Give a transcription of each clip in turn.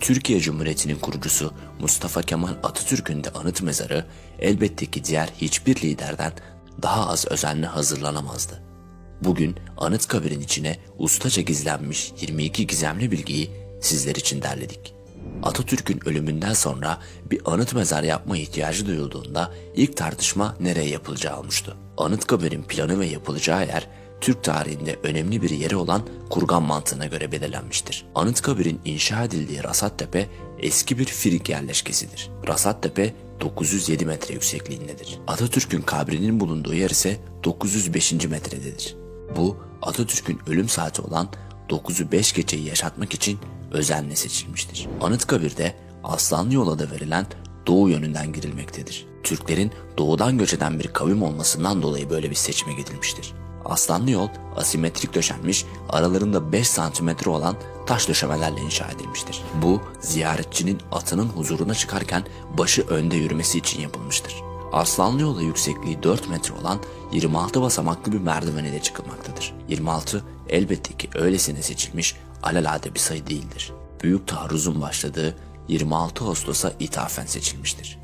Türkiye Cumhuriyeti'nin kurucusu Mustafa Kemal Atatürk'ün de anıt mezarı elbette ki diğer hiçbir liderden daha az özenle hazırlanamazdı. Bugün Anıtkabir'in içine ustaca gizlenmiş 22 gizemli bilgiyi sizler için derledik. Atatürk'ün ölümünden sonra bir anıt mezar yapma ihtiyacı duyulduğunda ilk tartışma nereye yapılacağı olmuştu. Anıtkabir'in planı ve yapılacağı yer Türk tarihinde önemli bir yeri olan kurgan mantığına göre belirlenmiştir. Anıtkabir'in inşa edildiği Rasattepe eski bir Frig yerleşkesidir. Rasattepe 907 metre yüksekliğindedir. Atatürk'ün kabrinin bulunduğu yer ise 905. metrededir. Bu Atatürk'ün ölüm saati olan 9'u 5 geceyi yaşatmak için özenle seçilmiştir. Anıtkabir'de Aslanlı yola da verilen doğu yönünden girilmektedir. Türklerin doğudan göç eden bir kavim olmasından dolayı böyle bir seçime gidilmiştir. Aslanlı yol asimetrik döşenmiş, aralarında 5 santimetre olan taş döşemelerle inşa edilmiştir. Bu ziyaretçinin atının huzuruna çıkarken başı önde yürümesi için yapılmıştır. Arslanlı yola yüksekliği 4 metre olan 26 basamaklı bir merdiven ile çıkılmaktadır. 26 elbette ki öylesine seçilmiş alelade bir sayı değildir. Büyük taarruzun başladığı 26 Ağustos'a ithafen seçilmiştir.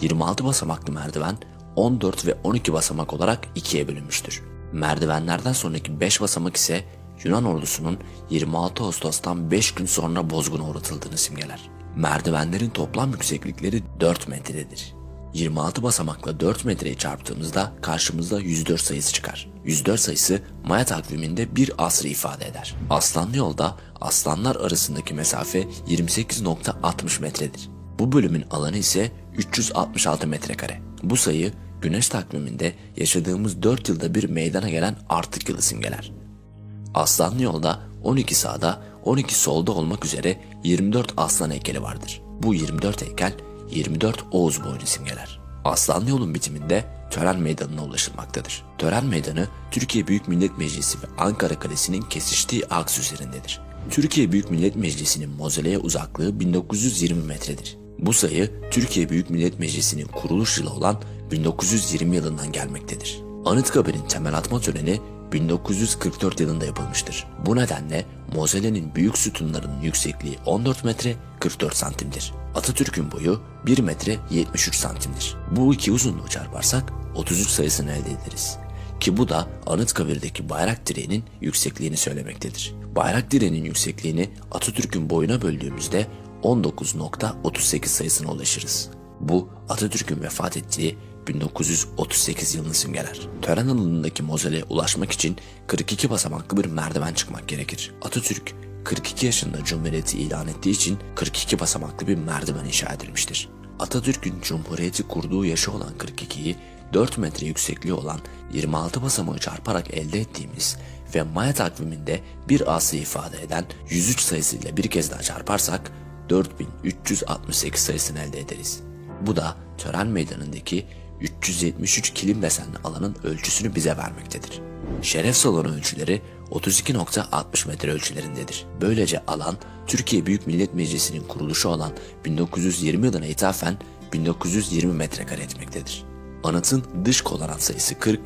26 basamaklı merdiven 14 ve 12 basamak olarak ikiye bölünmüştür. Merdivenlerden sonraki 5 basamak ise Yunan ordusunun 26 Ağustos'tan 5 gün sonra bozguna uğratıldığını simgeler. Merdivenlerin toplam yükseklikleri 4 metredir. 26 basamakla 4 metreyi çarptığımızda karşımızda 104 sayısı çıkar. 104 sayısı Maya takviminde bir asrı ifade eder. Aslanlı yolda aslanlar arasındaki mesafe 28.60 metredir. Bu bölümün alanı ise 366 metrekare. Bu sayı güneş takviminde yaşadığımız 4 yılda bir meydana gelen artık yılı simgeler. Aslanlı yolda 12 sağda 12 solda olmak üzere 24 aslan heykeli vardır. Bu 24 heykel 24 Oğuz boynu simgeler. Aslanlı yolun bitiminde tören meydanına ulaşılmaktadır. Tören meydanı Türkiye Büyük Millet Meclisi ve Ankara Kalesi'nin kesiştiği aks üzerindedir. Türkiye Büyük Millet Meclisi'nin mozoleye uzaklığı 1920 metredir. Bu sayı Türkiye Büyük Millet Meclisi'nin kuruluş yılı olan 1920 yılından gelmektedir. Anıtkabir'in temel atma töreni 1944 yılında yapılmıştır. Bu nedenle mozolenin büyük sütunlarının yüksekliği 14 metre 44 santimdir. Atatürk'ün boyu 1 metre 73 santimdir. Bu iki uzunluğu çarparsak 33 sayısını elde ederiz. Ki bu da Anıtkabir'deki bayrak direğinin yüksekliğini söylemektedir. Bayrak direğinin yüksekliğini Atatürk'ün boyuna böldüğümüzde 19.38 sayısına ulaşırız. Bu Atatürk'ün vefat ettiği 1938 yılını simgeler. Tören alanındaki mozoleye ulaşmak için 42 basamaklı bir merdiven çıkmak gerekir. Atatürk 42 yaşında Cumhuriyeti ilan ettiği için 42 basamaklı bir merdiven inşa edilmiştir. Atatürk'ün Cumhuriyeti kurduğu yaşı olan 42'yi 4 metre yüksekliği olan 26 basamağı çarparak elde ettiğimiz ve Maya takviminde bir asrı ifade eden 103 sayısıyla bir kez daha çarparsak 4368 sayısını elde ederiz. Bu da tören meydanındaki 373 kilim desenli alanın ölçüsünü bize vermektedir. Şeref salonu ölçüleri 32.60 metre ölçülerindedir. Böylece alan Türkiye Büyük Millet Meclisi'nin kuruluşu olan 1920 yılına ithafen 1920 metrekare etmektedir. Anıtın dış kolonat sayısı 40,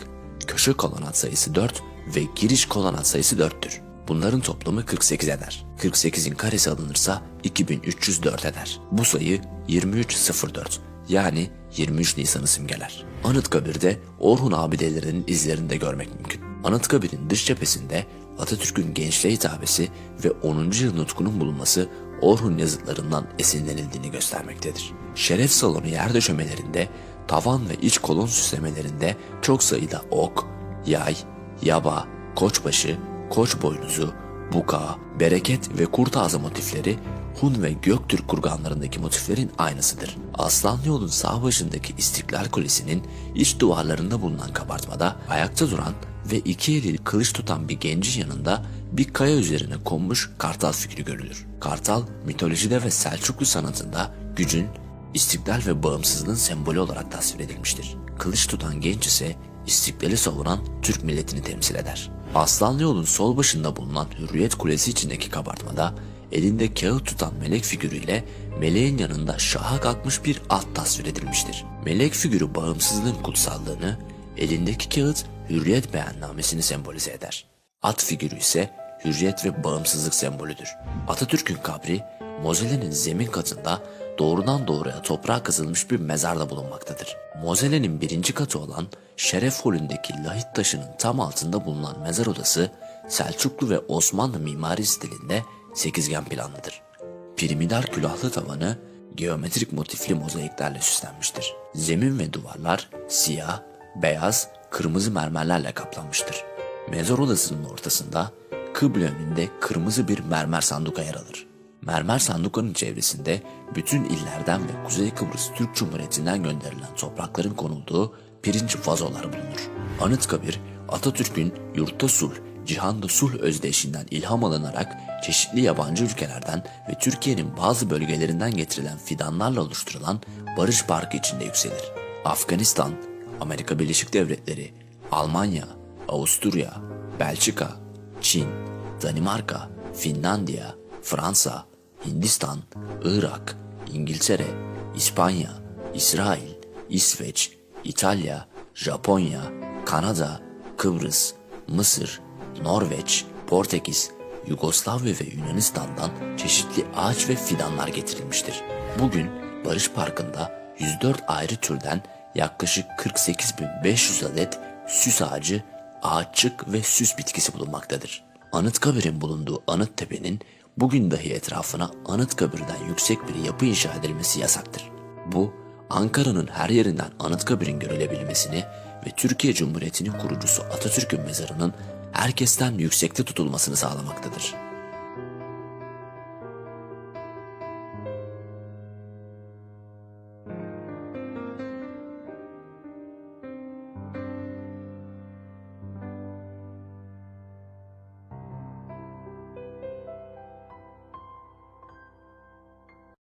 köşe kolonat sayısı 4 ve giriş kolonat sayısı 4'tür. Bunların toplamı 48 eder. 48'in karesi alınırsa 2304 eder. Bu sayı 2304 yani 23 Nisan'ı simgeler. Anıtkabir'de Orhun abidelerinin izlerini de görmek mümkün. Anıtkabir'in dış cephesinde Atatürk'ün gençliğe hitabesi ve 10. yıl nutkunun bulunması Orhun yazıtlarından esinlenildiğini göstermektedir. Şeref salonu yer döşemelerinde, tavan ve iç kolon süslemelerinde çok sayıda ok, yay, yaba, koçbaşı, koç boynuzu, buka, bereket ve kurt ağzı motifleri Hun ve Göktürk kurganlarındaki motiflerin aynısıdır. Aslanlı yolun sağ başındaki İstiklal Kulesi'nin iç duvarlarında bulunan kabartmada ayakta duran ve iki eli kılıç tutan bir gencin yanında bir kaya üzerine konmuş kartal figürü görülür. Kartal mitolojide ve Selçuklu sanatında gücün, istiklal ve bağımsızlığın sembolü olarak tasvir edilmiştir. Kılıç tutan genç ise istiklali savunan Türk milletini temsil eder. Aslanlı yolun sol başında bulunan Hürriyet Kulesi içindeki kabartmada elinde kağıt tutan melek figürüyle meleğin yanında şaha kalkmış bir at tasvir edilmiştir. Melek figürü bağımsızlığın kutsallığını, elindeki kağıt hürriyet beyannamesini sembolize eder. At figürü ise hürriyet ve bağımsızlık sembolüdür. Atatürk'ün kabri Mozelenin zemin katında doğrudan doğruya toprağa kazılmış bir mezar da bulunmaktadır. Mozelenin birinci katı olan Şeref Holü'ndeki lahit taşının tam altında bulunan mezar odası Selçuklu ve Osmanlı mimari stilinde sekizgen planlıdır. Piramidal külahlı tavanı geometrik motifli mozaiklerle süslenmiştir. Zemin ve duvarlar siyah, beyaz, kırmızı mermerlerle kaplanmıştır. Mezar odasının ortasında kıble önünde kırmızı bir mermer sanduka yer alır. Mermer sandukanın çevresinde bütün illerden ve Kuzey Kıbrıs Türk Cumhuriyeti'nden gönderilen toprakların konulduğu pirinç vazolar bulunur. Anıtkabir, Atatürk'ün yurtta sulh, cihanda sulh özdeşinden ilham alınarak çeşitli yabancı ülkelerden ve Türkiye'nin bazı bölgelerinden getirilen fidanlarla oluşturulan Barış Parkı içinde yükselir. Afganistan, Amerika Birleşik Devletleri, Almanya, Avusturya, Belçika, Çin, Danimarka, Finlandiya, Fransa, Hindistan, Irak, İngiltere, İspanya, İsrail, İsveç, İtalya, Japonya, Kanada, Kıbrıs, Mısır, Norveç, Portekiz, Yugoslavya ve Yunanistan'dan çeşitli ağaç ve fidanlar getirilmiştir. Bugün Barış Parkı'nda 104 ayrı türden yaklaşık 48.500 adet süs ağacı, ağaççık ve süs bitkisi bulunmaktadır. Anıtkabir'in bulunduğu Anıttepe'nin bugün dahi etrafına Anıtkabir'den yüksek bir yapı inşa edilmesi yasaktır. Bu, Ankara'nın her yerinden Anıtkabir'in görülebilmesini ve Türkiye Cumhuriyeti'nin kurucusu Atatürk'ün mezarının herkesten yüksekte tutulmasını sağlamaktadır.